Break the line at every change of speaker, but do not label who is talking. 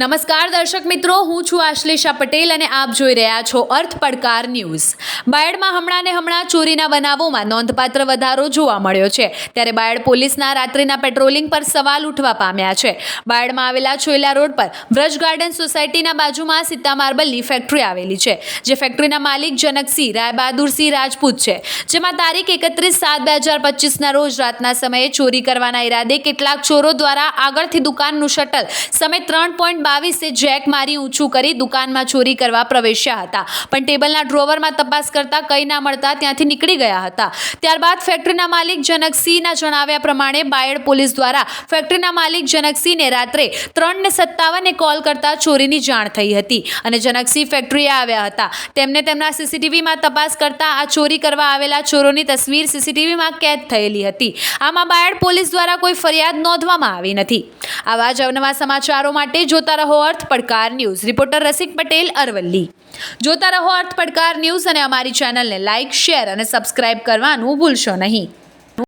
નમસ્કાર દર્શક મિત્રો, હું છું આશ્લેષા પટેલ અને આપ જોઈ રહ્યા છો અર્થ પડકાર ન્યૂઝ. બાયડમાં હમણાં ને હમણાં ચોરીના બનાવોમાં નોંધપાત્ર વધારો જોવા મળ્યો છે. ત્યારે બાયડ પોલીસના રાત્રિના પેટ્રોલિંગ પર સવાલ ઉઠવા પામ્યા છે. બાયડમાં આવેલા ચોયલા રોડ પર વ્રજ ગાર્ડન સોસાયટીના બાજુમાં સીતા માર્બલની ફેક્ટરી આવેલી છે, જે ફેક્ટરીના માલિક જનકસિંહ રાયબહાદુરસિંહ રાજપૂત છે. જેમાં તારીખ એકત્રીસ સાત બે હજાર પચીસના રોજ રાતના સમયે ચોરી કરવાના ઈરાદે કેટલાક ચોરો દ્વારા આગળથી દુકાનનું શટલ સમેત ત્રણ પોઈન્ટ બાવીસે જેક મારી ઊંચું કરી દુકાનમાં ચોરી કરવા પ્રવેશ્યા હતા. પણ ટેબલના ડ્રોવરમાં તપાસ કરતા કંઈ ના મળતા ત્યાંથી નીકળી ગયા હતા. ત્યારબાદ ફેક્ટરીના માલિક જનકસિંહના જણાવ્યા પ્રમાણે બાયડ પોલીસ દ્વારા ફેક્ટરીના માલિક જનકસિંહને રાત્રે ત્રણને સત્તાવનને સત્તાવને કોલ કરતા ચોરીની જાણ થઈ હતી અને જનકસિંહ ફેક્ટરીએ આવ્યા હતા. તેમને તેમના સીસીટીવીમાં તપાસ કરતા આ ચોરી કરવા આવેલા ચોરોની તસવીર સીસીટીવીમાં કેદ થયેલી હતી. આમાં બાયડ પોલીસ દ્વારા કોઈ ફરિયાદ નોંધવામાં આવી નથી. આવા જ અવનવા સમાચારો માટે જોતા રહો અર્થ પડકાર ન્યૂઝ. રિપોર્ટર રસિક પટેલ, અરવલ્લી. જોતા રહો અર્થ પડકાર ન્યૂઝ અને અમારી ચેનલને લાઇક, શેર અને સબસ્ક્રાઇબ કરવાનું ભૂલશો નહીં.